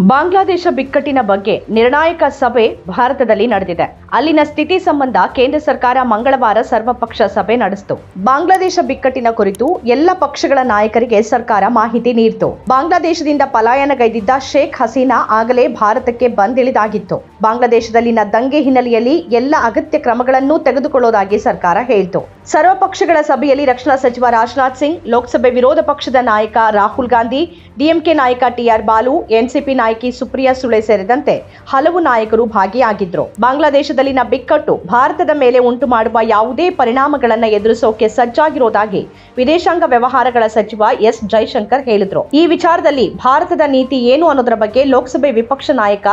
ಬಾಂಗ್ಲಾದೇಶ ಬಿಕ್ಕಟ್ಟಿನ ಬಗ್ಗೆ ನಿರ್ಣಾಯಕ ಸಭೆ ಭಾರತದಲ್ಲಿ ನಡೆದಿದೆ. ಅಲ್ಲಿನ ಸ್ಥಿತಿ ಸಂಬಂಧ ಕೇಂದ್ರ ಸರ್ಕಾರ ಮಂಗಳವಾರ ಸರ್ವಪಕ್ಷ ಸಭೆ ನಡೆಸಿತು. ಬಾಂಗ್ಲಾದೇಶ ಬಿಕ್ಕಟ್ಟಿನ ಕುರಿತು ಎಲ್ಲ ಪಕ್ಷಗಳ ನಾಯಕರಿಗೆ ಸರ್ಕಾರ ಮಾಹಿತಿ ನೀಡಿತು. ಬಾಂಗ್ಲಾದೇಶದಿಂದ ಪಲಾಯನಗೈದಿದ್ದ ಶೇಖ್ ಹಸೀನಾ ಆಗಲೇ ಭಾರತಕ್ಕೆ ಬಂದಿಳಿದಾಗಿತ್ತು. ಬಾಂಗ್ಲಾದೇಶದಲ್ಲಿನ ದಂಗೆ ಹಿನ್ನೆಲೆಯಲ್ಲಿ ಎಲ್ಲ ಅಗತ್ಯ ಕ್ರಮಗಳನ್ನು ತೆಗೆದುಕೊಳ್ಳೋದಾಗಿ ಸರ್ಕಾರ ಹೇಳಿತು. ಸರ್ವಪಕ್ಷಗಳ ಸಭೆಯಲ್ಲಿ ರಕ್ಷಣಾ ಸಚಿವ ರಾಜನಾಥ್ ಸಿಂಗ್, ಲೋಕಸಭೆ ವಿರೋಧ ಪಕ್ಷದ ನಾಯಕ ರಾಹುಲ್ ಗಾಂಧಿ, ಡಿಎಂಕೆ ನಾಯಕ ಟಿಆರ್ ಬಾಲು, ಎನ್ಸಿಪಿ ನಾಯಕಿ ಸುಪ್ರಿಯಾ ಸುಳೆ ಸೇರಿದಂತೆ ಹಲವು ನಾಯಕರು ಭಾಗಿಯಾಗಿದ್ರು. ಬಾಂಗ್ಲಾದೇಶದಲ್ಲಿನ ಬಿಕ್ಕಟ್ಟು ಭಾರತದ ಮೇಲೆ ಉಂಟು ಮಾಡುವ ಯಾವುದೇ ಪರಿಣಾಮಗಳನ್ನು ಎದುರಿಸೋಕೆ ಸಜ್ಜಾಗಿರೋದಾಗಿ ವಿದೇಶಾಂಗ ವ್ಯವಹಾರಗಳ ಸಚಿವ ಎಸ್ ಜೈಶಂಕರ್ ಹೇಳಿದ್ರು. ಈ ವಿಚಾರದಲ್ಲಿ ಭಾರತದ ನೀತಿ ಏನು ಅನ್ನೋದರ ಬಗ್ಗೆ ಲೋಕಸಭೆ ವಿಪಕ್ಷ ನಾಯಕ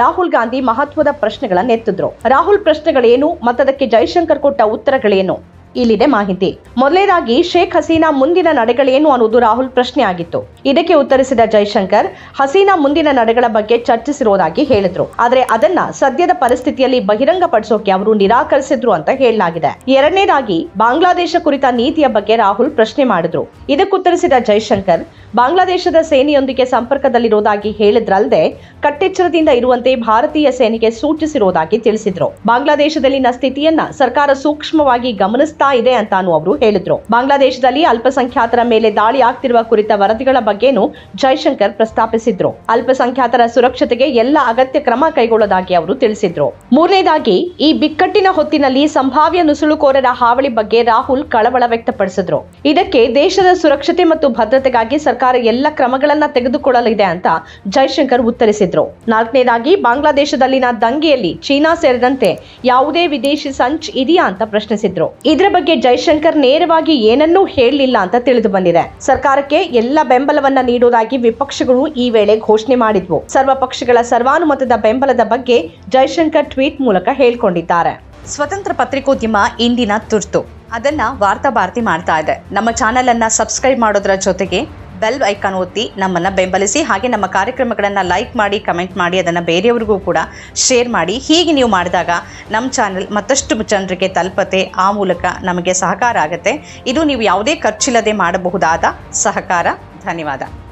ರಾಹುಲ್ ಗಾಂಧಿ ಮಹತ್ವದ ಪ್ರಶ್ನೆಗಳನ್ನು ಎತ್ತಿದ್ರು. ರಾಹುಲ್ ಪ್ರಶ್ನೆಗಳೇನು ಮತ್ತದಕ್ಕೆ ಜೈಶಂಕರ್ ಕೊಟ್ಟ ಉತ್ತರಗಳೇನು? ಇಲ್ಲಿದೆ ಮಾಹಿತಿ. ಮೊದಲನೇದಾಗಿ ಶೇಖ್ ಹಸೀನಾ ಮುಂದಿನ ನಡೆಗಳೇನು ಅನ್ನೋದು ರಾಹುಲ್ ಪ್ರಶ್ನೆ ಆಗಿತ್ತು. ಇದಕ್ಕೆ ಉತ್ತರಿಸಿದ ಜೈಶಂಕರ್, ಹಸೀನಾ ಮುಂದಿನ ನಡೆಗಳ ಬಗ್ಗೆ ಚರ್ಚಿಸಿರುವುದಾಗಿ ಹೇಳಿದ್ರು. ಆದರೆ ಅದನ್ನ ಸದ್ಯದ ಪರಿಸ್ಥಿತಿಯಲ್ಲಿ ಬಹಿರಂಗಪಡಿಸೋಕೆ ಅವರು ನಿರಾಕರಿಸಿದ್ರು ಅಂತ ಹೇಳಲಾಗಿದೆ. ಎರಡನೇದಾಗಿ, ಬಾಂಗ್ಲಾದೇಶ ಕುರಿತ ನೀತಿಯ ಬಗ್ಗೆ ರಾಹುಲ್ ಪ್ರಶ್ನೆ ಮಾಡಿದ್ರು. ಇದಕ್ಕುತ್ತರಿಸಿದ ಜೈಶಂಕರ್, ಬಾಂಗ್ಲಾದೇಶದ ಸೇನೆಯೊಂದಿಗೆ ಸಂಪರ್ಕದಲ್ಲಿರುವುದಾಗಿ ಹೇಳಿದ್ರಲ್ಲದೆ ಕಟ್ಟೆಚ್ಚರದಿಂದ ಇರುವಂತೆ ಭಾರತೀಯ ಸೇನೆಗೆ ಸೂಚಿಸಿರುವುದಾಗಿ ತಿಳಿಸಿದ್ರು. ಬಾಂಗ್ಲಾದೇಶದಲ್ಲಿನ ಸ್ಥಿತಿಯನ್ನ ಸರ್ಕಾರ ಸೂಕ್ಷ್ಮವಾಗಿ ಗಮನಿಸ್ತಾ ಇದೆ ಅಂತಾನು ಅವರು ಹೇಳಿದ್ರು. ಬಾಂಗ್ಲಾದೇಶದಲ್ಲಿ ಅಲ್ಪಸಂಖ್ಯಾತರ ಮೇಲೆ ದಾಳಿ ಆಗ್ತಿರುವ ಕುರಿತ ವರದಿಗಳ ಬಗ್ಗೆನೂ ಜೈಶಂಕರ್ ಪ್ರಸ್ತಾಪಿಸಿದ್ರು. ಅಲ್ಪಸಂಖ್ಯಾತರ ಸುರಕ್ಷತೆಗೆ ಎಲ್ಲ ಅಗತ್ಯ ಕ್ರಮ ಕೈಗೊಳ್ಳೋದಾಗಿ ಅವರು ತಿಳಿಸಿದ್ರು. ಮೂರನೇದಾಗಿ, ಈ ಬಿಕ್ಕಟ್ಟಿನ ಹೊತ್ತಿನಲ್ಲಿ ಸಂಭಾವ್ಯ ನುಸುಳುಕೋರರ ಹಾವಳಿ ಬಗ್ಗೆ ರಾಹುಲ್ ಕಳವಳ ವ್ಯಕ್ತಪಡಿಸಿದ್ರು. ಇದಕ್ಕೆ ದೇಶದ ಸುರಕ್ಷತೆ ಮತ್ತು ಭದ್ರತೆಗಾಗಿ ಸರ್ಕಾರ ಎಲ್ಲ ಕ್ರಮಗಳನ್ನ ತೆಗೆದುಕೊಳ್ಳಲಿದೆ ಅಂತ ಜೈಶಂಕರ್ ಉತ್ತರಿಸಿದ್ರು. ನಾಲ್ಕನೇದಾಗಿ, ಬಾಂಗ್ಲಾದೇಶದಲ್ಲಿನ ದಂಗೆಯಲ್ಲಿ ಚೀನಾ ಸೇರಿದಂತೆ ಯಾವುದೇ ವಿದೇಶಿ ಸಂಚ್ ಇದೆಯಾ ಅಂತ ಪ್ರಶ್ನಿಸಿದ್ರು. ಇದರ ಬಗ್ಗೆ ಜೈಶಂಕರ್ ನೇರವಾಗಿ ಏನನ್ನೂ ಹೇಳಲಿಲ್ಲ ಅಂತ ತಿಳಿದು ಬಂದಿದೆ. ಸರ್ಕಾರಕ್ಕೆ ಎಲ್ಲ ಬೆಂಬಲವನ್ನ ನೀಡುವುದಾಗಿ ವಿಪಕ್ಷಗಳು ಈ ವೇಳೆ ಘೋಷಣೆ ಮಾಡಿದ್ವು. ಸರ್ವ ಪಕ್ಷಗಳ ಸರ್ವಾನುಮತದ ಬೆಂಬಲದ ಬಗ್ಗೆ ಜೈಶಂಕರ್ ಟ್ವೀಟ್ ಮೂಲಕ ಹೇಳಿಕೊಂಡಿದ್ದಾರೆ. ಸ್ವತಂತ್ರ ಪತ್ರಿಕೋದ್ಯಮ ಇಂದಿನ ತುರ್ತು. ಅದನ್ನ ವಾರ್ತಾ ಭಾರತಿ ಮಾಡ್ತಾ ಇದೆ. ನಮ್ಮ ಚಾನೆಲ್ ಅನ್ನ ಸಬ್ಸ್ಕ್ರೈಬ್ ಮಾಡೋದ್ರ ಜೊತೆಗೆ ಬೆಲ್ ಐಕಾನ್ ಒತ್ತಿ ನಮ್ಮನ್ನ ಬೆಂಬಲಿಸಿ ಹಾಗೆ ನಮ್ಮ ಕಾರ್ಯಕ್ರಮಗಳನ್ನು ಲೈಕ್ ಮಾಡಿ, ಕಮೆಂಟ್ ಮಾಡಿ, ಅದನ್ನು ಬೇರೆಯವ್ರಿಗೂ ಕೂಡ ಶೇರ್ ಮಾಡಿ. ಹೀಗೆ ನೀವು ಮಾಡಿದಾಗ ನಮ್ಮ ಚಾನೆಲ್ ಮತ್ತಷ್ಟು ಜನರಿಗೆ ತಲುಪತೆ ಆ ಮೂಲಕ ನಮಗೆ ಸಹಕಾರ ಆಗುತ್ತೆ. ಇದು ನೀವು ಯಾವುದೇ ಖರ್ಚಿಲ್ಲದೆ ಮಾಡಬಹುದಾದ ಸಹಕಾರ. ధన్యవాదాలు.